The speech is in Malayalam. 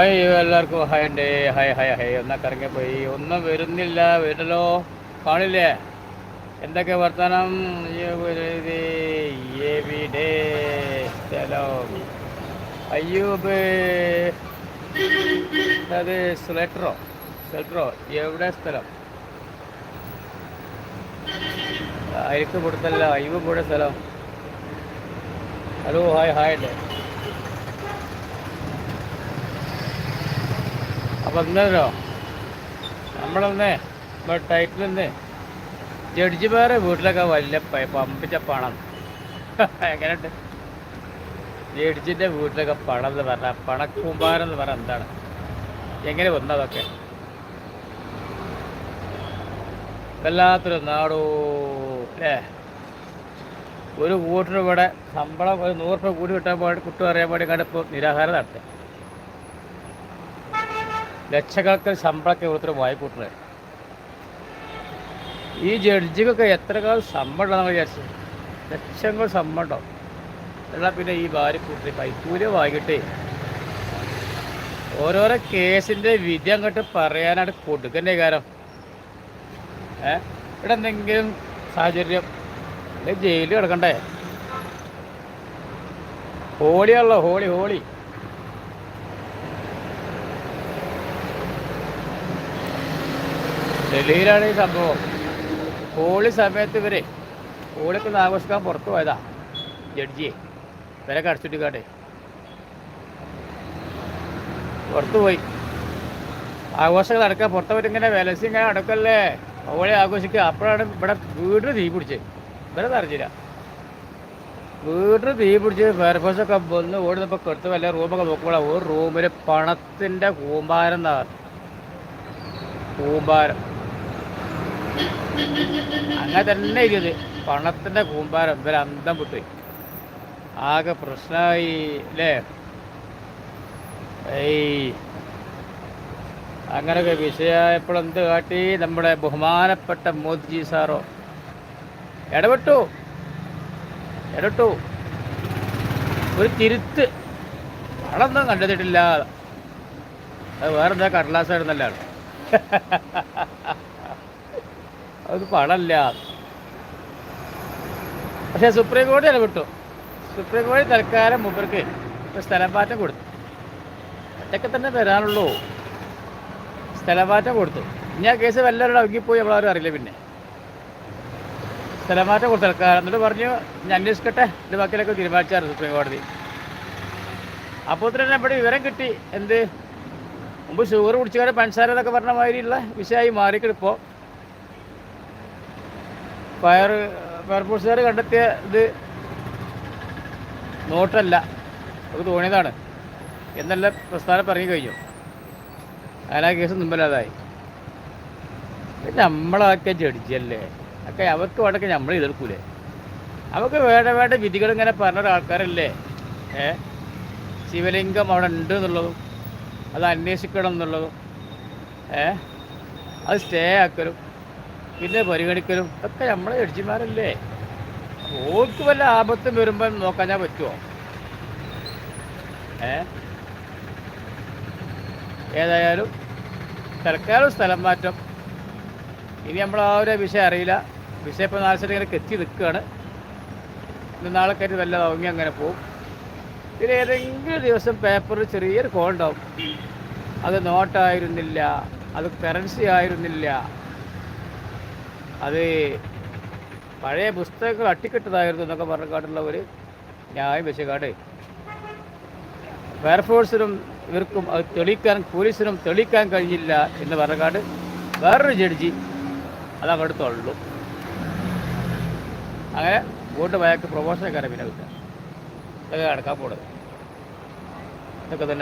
അയ്യോ എല്ലാവർക്കും. ഹായ് ഉണ്ട് ഹായ് ഹായ് ഹായ്. ഒന്നാ കറങ്ങി പോയി. ഒന്നും വരുന്നില്ല. വരുന്നല്ലോ. കാണില്ലേ? എന്തൊക്കെ വർത്തമാനം അയ്യോ അത് സ്ലെറ്ററോ സ്ലെറ്ററോ എവിടെ സ്ഥലം? അരിക്ക് കൊടുത്തല്ല അയ്യൂബ് കൂടെ സ്ഥലം. ഹലോ ഹായ് ഹായ് ഉണ്ട് അപ്പം ഇന്നല്ലോ നമ്മളന്നേ ഇപ്പോൾ ടൈറ്റിലൊന്ന് ജഡ്ജിമാരെ വീട്ടിലൊക്കെ വലിയ പമ്പിച്ച പണം. എങ്ങനെയുണ്ട്? ജഡ്ജിന്റെ വീട്ടിലൊക്കെ പണം എന്ന് പറഞ്ഞാൽ പണക്കൂമ്പാരം എന്ന് പറഞ്ഞാൽ എന്താണ്? എങ്ങനെ വന്നതൊക്കെ വല്ലാത്തൊരു നാടോ അല്ലേ? ഒരു കൂട്ടർ ഇവിടെ ശമ്പളം ഒരു നൂറ് രൂപ കൂടി കിട്ടാൻ പാടി കുട്ടി അറിയാൻ പാടി കണ്ടിപ്പോൾ നിരാഹാരം നടത്തുക ലക്ഷക്കണക്കിന് ശമ്പളമൊക്കെ വായി വായിക്കൂട്ടണേ ഈ ജഡ്ജിക്കൊക്കെ എത്ര കാലം ശമ്പളം ഉണ്ടെന്ന് ലക്ഷങ്ങൾ ശമ്പളം എന്നാൽ പിന്നെ ഈ ഭാര്യ കൂട്ടി കൈക്കൂലി വാങ്ങിയിട്ടേ. ഓരോരോ കേസിന്റെ വിധി അങ്ങോട്ട് പറയാനായിട്ട് കൊടുക്കണ്ടേ കാരണം ഏ? ഇവിടെ എന്തെങ്കിലും സാഹചര്യം ജയിലിൽ കിടക്കണ്ടേ? ഹോളിയാണല്ലോ ഹോളി ഹോളി. ഡൽഹിയിലാണ് ഈ സംഭവം. ഹോളി സമയത്ത് ഇവരെ ഹോളിക്ക് ആഘോഷിക്കാൻ പുറത്തു പോയതാ ജഡ്ജിയെ. ഇവരെ കടച്ചിട്ടിക്കാട്ടെ പുറത്തു പോയി. ആഘോഷങ്ങൾ നടക്കുക പുറത്തവർ ഇങ്ങനെ വിലസി ഇങ്ങനെ നടക്കല്ലേ? ഹോളി ആഘോഷിക്കുക. അപ്പോഴാണ് ഇവിടെ വീടിന് തീ പിടിച്ചത് ഇവരെ തറച്ചില്ല വീടിന് തീ പിടിച്ച് ഫയർഫോഴ്സൊക്കെ വന്ന് ഓടുന്നപ്പോൾ കെടുത്ത് വല്ല റൂമൊക്കെ നോക്കുമ്പോഴാണ് ഒരു റൂമിൽ പണത്തിന്റെ കൂമ്പാരം എന്നാണ് കൂമ്പാരം. അങ്ങനെ തന്നെ ഇത് പണത്തിന്റെ കൂമ്പാരം ഇവരെ അന്തം വിട്ടുപോയി ആകെ പ്രശ്നമായി അല്ലേ ഈ അങ്ങനെയൊക്കെ വിഷയമായപ്പോൾ എന്ത് കാട്ടി? നമ്മുടെ ബഹുമാനപ്പെട്ട മോദിജി സാറോ. ഇടപെട്ടു. ഇടപെട്ടു. ഒരു തിരുത്ത്. പണമൊന്നും കണ്ടെത്തിയിട്ടില്ല. അത് വേറെന്താ കടലാസായിരുന്നല്ലോ. അത് പണമല്ല പക്ഷേ സുപ്രീം കോടതി ഇടപെട്ടു. സുപ്രീം കോടതി തൽക്കാലം മുമ്പർക്ക് സ്ഥലമാറ്റം കൊടുത്തു. ഒറ്റയ്ക്ക് തന്നെ വരാനുള്ളൂ സ്ഥലമാറ്റം കൊടുത്തു. ഇനി ആ കേസ് വല്ലവരുടെ ഒഴുകിപ്പോയി നമ്മളാരും അറിയില്ല പിന്നെ. സ്ഥലമാറ്റം കൊടുത്തു തൽക്കാലം. എന്നിട്ട് പറഞ്ഞു ഞാൻ അന്വേഷിക്കട്ടെ. ഇത് ബാക്കിയിലൊക്കെ തീരുമാനിച്ചാറ് സുപ്രീം കോടതി. അപ്പോൾ തന്നെ ഇവിടെ വിവരം കിട്ടി. എന്ത്? മുമ്പ് ഷുഗർ കുടിച്ചുകാരെ പഞ്ചസാര എന്നൊക്കെ പറഞ്ഞ മാതിരിയുള്ള വിഷയമായി മാറിക്കിടിപ്പോൾ ഫയർ ഫയർഫോഴ്സുകാർ കണ്ടെത്തിയ ഇത് നോട്ടല്ല. നമുക്ക് തോന്നിയതാണ്. എന്നല്ല പ്രസ്ഥാനം പറഞ്ഞു കഴിഞ്ഞു. അങ്ങനെ ആ കേസ് മുമ്പില്ലാതായി. പിന്നെ നമ്മളൊക്കെ ജഡ്ജല്ലേ ഒക്കെ അവർക്ക് വേണ്ടൊക്കെ നമ്മൾ എതിർക്കൂലേ? അവർക്ക് വേണ്ട വേണ്ട വിധികൾ ഇങ്ങനെ പറഞ്ഞ ആൾക്കാരല്ലേ? ഏ? ശിവലിംഗം അവിടെ ഉണ്ട് എന്നുള്ളതും അത് അന്വേഷിക്കണം എന്നുള്ളതും ഏ? അത് സ്റ്റേ ആക്കലും. പിന്നെ പരിഗണിക്കലും ഒക്കെ നമ്മളെ ജഡ്ജിമാരല്ലേ ഓർക്ക് വല്ല ആപത്തും വരുമ്പം നോക്കാൻ പറ്റുമോ ഏ? ഏതായാലും തൽക്കാലം സ്ഥലം മാറ്റം. ഇനി നമ്മൾ ആ ഒരു വിഷയം അറിയില്ല. വിഷയം ഇപ്പോൾ നാല് ഇങ്ങനെ കെത്തി നിൽക്കുകയാണ്. നാളെ കയറ്റി വല്ല അവങ്ങി അങ്ങനെ പോകും പിന്നെ ഏതെങ്കിലും ദിവസം പേപ്പറിൽ ചെറിയൊരു കോൾ ഉണ്ടാവും അത് നോട്ടായിരുന്നില്ല. അത് കറൻസി ആയിരുന്നില്ല. അത് പഴയ പുസ്തകങ്ങൾ അട്ടിക്കിട്ടതായിരുന്നു എന്നൊക്കെ കാട്ടുള്ള ഒരു ന്യായം വെച്ചുകാട് ഫയർഫോഴ്സിനും ഇവർക്കും അത് തെളിയിക്കാൻ പോലീസിനും തെളിയിക്കാൻ കഴിഞ്ഞില്ല എന്ന് പറഞ്ഞുകാട് വേറൊരു ജഡ്ജി അത് അങ്ങോട്ട് അങ്ങനെ വോട്ട് വയക്ക് പ്രൊമോഷനൊക്കെ പിന്നെ കിട്ടുക. ഇതൊക്കെ നടക്കാൻ പോണത്. ഇതൊക്കെ തന്നെ